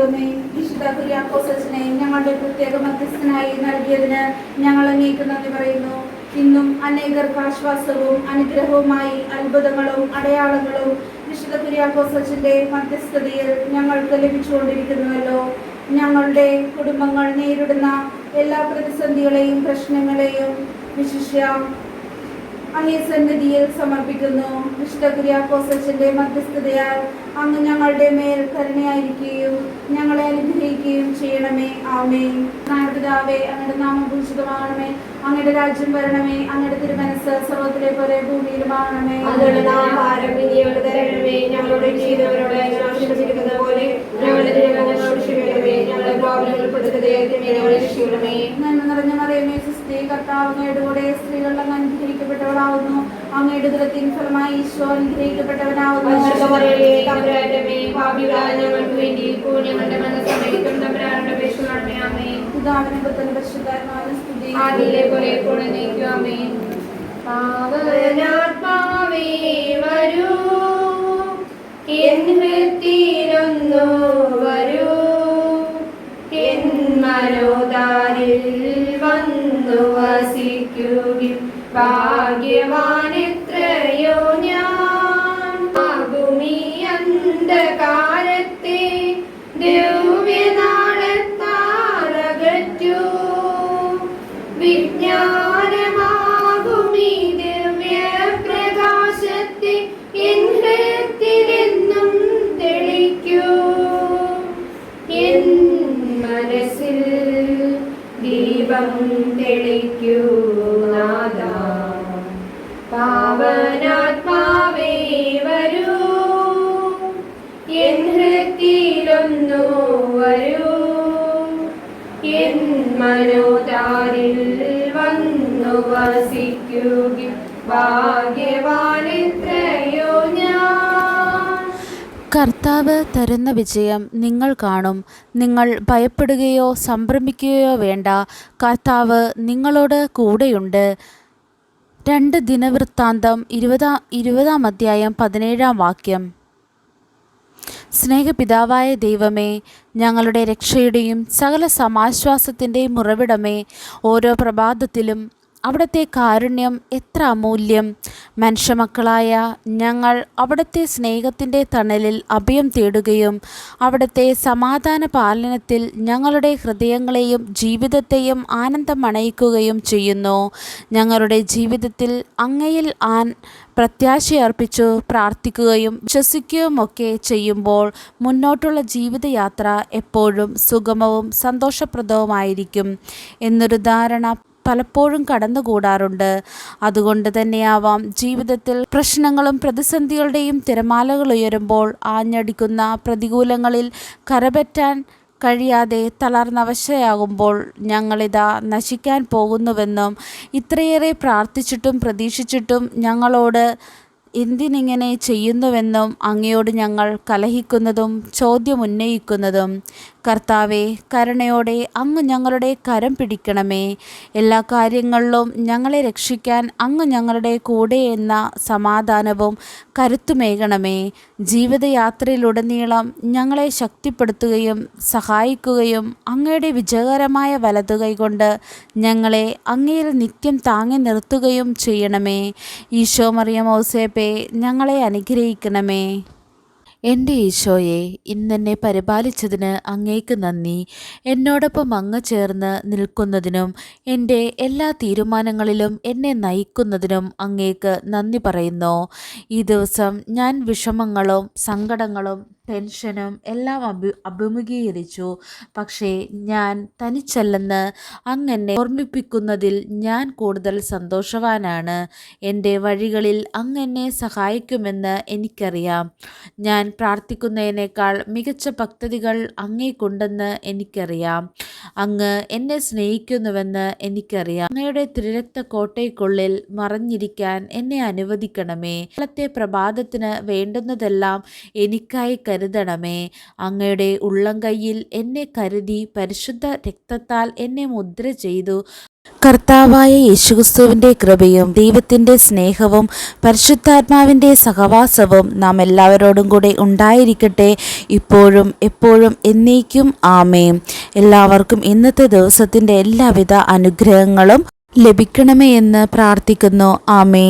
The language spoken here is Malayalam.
ദൈവമേ വിശുദ്ധ കുര്യാക്കോസച്ചിനെ ഞങ്ങളുടെ പ്രത്യേക മധ്യസ്ഥനായി നൽകിയതിന് ഞങ്ങൾ അങ്ങേക്ക് നന്ദി പറയുന്നു. ഇന്നും അനേകർക്ക് ആശ്വാസവും അനുഗ്രഹവുമായി അത്ഭുതങ്ങളും അടയാളങ്ങളും വിശുദ്ധ കുര്യാക്കോസിന്റെ മധ്യസ്ഥതയിൽ ഞങ്ങൾക്ക് ലഭിച്ചുകൊണ്ടിരിക്കുന്നുവല്ലോ. ഞങ്ങളുടെ കുടുംബങ്ങൾ നേരിടുന്ന എല്ലാ പ്രതിസന്ധികളെയും പ്രശ്നങ്ങളെയും വിശിഷ്യ അങ്ങേ സന്നിധിയിൽ സമർപ്പിക്കുന്നു. വിശുദ്ധ കുര്യാക്കോസച്ചിന്റെ മധ്യസ്ഥതയാൽ അങ്ങ് ഞങ്ങളുടെ മേൽ കരുണയായിരിക്കുകയും ഞങ്ങളെ അനുഗ്രഹിക്കുകയും ചെയ്യണമേ. ആമേ നായപിതാവേ അങ്ങയുടെ നാമം ഭൂഷിതമാകണമേ അങ്ങയുടെ രാജ്യം വരണമേ. അങ്ങയുടെ തിരുമനസ് സർവത്തിലെ പോലെ ഭൂമിയിലുമാകണമേ. ഞങ്ങളോട് ക്ഷമിച്ചിരിക്കുന്നത് പോലെ ഞങ്ങളുടെ ഞങ്ങളെ നന്മ നിറഞ്ഞ മറിയമേ സ്ത്രീ അങ്ങയുടെ കൂടെ സ്ത്രീകൾ അങ്ങ് അനുഗ്രഹിക്കപ്പെട്ടവളാവുന്നു. അങ്ങയുടെ ദുരത്തിൻ ഫലമായി ഈശോ അനുഗ്രഹിക്കപ്പെട്ടവനാവുന്നു. ഞങ്ങൾക്ക് വേണ്ടി ഞങ്ങളുടെ മനസ്സമയത്തും പരിശുദ്ധാത്മാവിന് സ്തുതി. ആദിയിലെ പോലെ. പാവനാത്മാവേ വരൂ. വരൂ. മനോദാരിൽ വന്നു വസിക്കുകയും ഭാഗ്യവാനെത്രയോ ഞാൻ. ആകുമീ അന്ധകാരത്തെ ദിവ്യനാളത്താറകറ്റൂ വിജ്ഞാനമാകുമീ ദിവ്യപ്രകാശത്തെ എൻ ഹൃത്തിലെന്നും ദീപം തെളിക്കൂ നാദാ. പാവനാത്മാവേ വരൂ. എൻ ഹൃത്തിയിലൊന്നു വരൂ. എൻ മനോദാരിൽ വന്നു വസിക്കൂ. ഭാഗ്യവാനെത്രയോ ഞാൻ കർത്താവ് തരുന്ന വിജയം നിങ്ങൾ കാണും. നിങ്ങൾ ഭയപ്പെടുകയോ സംഭ്രമിക്കുകയോ വേണ്ട. കർത്താവ് നിങ്ങളോട് കൂടെയുണ്ട്. രണ്ട് ദിനവൃത്താന്തം ഇരുപതാം ഇരുപതാം അധ്യായം പതിനേഴാം വാക്യം. സ്നേഹപിതാവായ ദൈവമേ ഞങ്ങളുടെ രക്ഷയുടെയും സകല സമാശ്വാസത്തിന്റെയും ഉറവിടമേ ഓരോ പ്രഭാതത്തിലും അവിടുത്തെ കാരുണ്യം എത്ര അമൂല്യം. മനുഷ്യമക്കളായ ഞങ്ങൾ അവിടുത്തെ സ്നേഹത്തിന്റെ തണലിൽ അഭയം തേടുകയും അവിടുത്തെ സമാധാന പാലനത്തിൽ ഞങ്ങളുടെ ഹൃദയങ്ങളെയും ജീവിതത്തെയും ആനന്ദം അണയിക്കുകയും ചെയ്യുന്നു. ഞങ്ങളുടെ ജീവിതത്തിൽ അങ്ങയിൽ ആൻ പ്രത്യാശയർപ്പിച്ചു പ്രാർത്ഥിക്കുകയും വിശ്വസിക്കുകയുമൊക്കെ ചെയ്യുമ്പോൾ മുന്നോട്ടുള്ള ജീവിതയാത്ര എപ്പോഴും സുഗമവും സന്തോഷപ്രദവുമായിരിക്കും. എന്നൊരു ധാരണ പലപ്പോഴും കടന്നുകൂടാറുണ്ട്. അതുകൊണ്ട് തന്നെയാവാം ജീവിതത്തിൽ പ്രശ്നങ്ങളും പ്രതിസന്ധികളുടെയും തിരമാലകൾ ഉയരുമ്പോൾ ആഞ്ഞടിക്കുന്ന പ്രതികൂലങ്ങളിൽ കരപറ്റാൻ കഴിയാതെ തളർന്നവശയാകുമ്പോൾ ഞങ്ങളിതാ നശിക്കാൻ പോകുന്നുവെന്നും ഇത്രയേറെ പ്രാർത്ഥിച്ചിട്ടും പ്രതീക്ഷിച്ചിട്ടും ഞങ്ങളോട് എന്തിനിങ്ങനെ ചെയ്യുന്നുവെന്നും അങ്ങയോട് ഞങ്ങൾ കലഹിക്കുന്നതും ചോദ്യമുന്നയിക്കുന്നതും കർത്താവെ കരുണയോടെ അങ്ങ് ഞങ്ങളുടെ കരം പിടിക്കണമേ. എല്ലാ കാര്യങ്ങളിലും ഞങ്ങളെ രക്ഷിക്കാൻ അങ്ങ് ഞങ്ങളുടെ കൂടെ എന്ന സമാധാനവും കരുത്തുമേകണമേ. ജീവിതയാത്രയിലുടനീളം ഞങ്ങളെ ശക്തിപ്പെടുത്തുകയും സഹായിക്കുകയും അങ്ങയുടെ വിജയകരമായ വലതു കൈകൊണ്ട് ഞങ്ങളെ അങ്ങയിൽ നിത്യം താങ്ങി നിർത്തുകയും ചെയ്യണമേ. ഈശോ മറിയമോസേപ്പെ ഞങ്ങളെ അനുഗ്രഹിക്കണമേ. എന്റെ ഈശോയെ ഇന്നെന്നെ പരിപാലിച്ചതിന് അങ്ങേക്ക് നന്ദി. എന്നോടൊപ്പം അങ്ങ് ചേർന്ന് നിൽക്കുന്നതിനും എന്റെ എല്ലാ തീരുമാനങ്ങളിലും എന്നെ നയിക്കുന്നതിനും അങ്ങേക്ക് നന്ദി പറയുന്നു. ഈ ദിവസം ഞാൻ വിഷമങ്ങളും സങ്കടങ്ങളും ടെൻഷനും എല്ലാം അഭി അഭിമുഖീകരിച്ചു. പക്ഷേ ഞാൻ തനിച്ചല്ലെന്ന് അങ്ങനെ ഓർമ്മിപ്പിക്കുന്നതിൽ ഞാൻ കൂടുതൽ സന്തോഷവാനാണ്. എന്റെ വഴികളിൽ അങ്ങനെ സഹായിക്കുമെന്ന് എനിക്കറിയാം. ഞാൻ പ്രാർത്ഥിക്കുന്നതിനേക്കാൾ മികച്ച പദ്ധതികൾ അങ്ങേക്കുണ്ടെന്ന് എനിക്കറിയാം. അങ്ങ് എന്നെ സ്നേഹിക്കുന്നുവെന്ന് എനിക്കറിയാം. അങ്ങയുടെ തിരുരക്ത കോട്ടയ്ക്കുള്ളിൽ മറഞ്ഞിരിക്കാൻ എന്നെ അനുവദിക്കണമേ. നാളത്തെ പ്രഭാതത്തിന് വേണ്ടുന്നതെല്ലാം എനിക്കായി കരുതി കരുതണമേ. അങ്ങയുടെ ഉള്ളം കയ്യിൽ എന്നെ കരുതി പരിശുദ്ധ രക്തത്താൽ എന്നെ മുദ്ര ചെയ്തു. കർത്താവായ യേശുക്രിസ്തുവിന്റെ കൃപയും ദൈവത്തിന്റെ സ്നേഹവും പരിശുദ്ധാത്മാവിന്റെ സഹവാസവും നാം എല്ലാവരോടും കൂടെ ഉണ്ടായിരിക്കട്ടെ. ഇപ്പോഴും എപ്പോഴും എന്നേക്കും ആമേ എല്ലാവർക്കും ഇന്നത്തെ ദിവസത്തിന്റെ എല്ലാവിധ അനുഗ്രഹങ്ങളും ലഭിക്കണമേ എന്ന് പ്രാർത്ഥിക്കുന്നു. ആമേ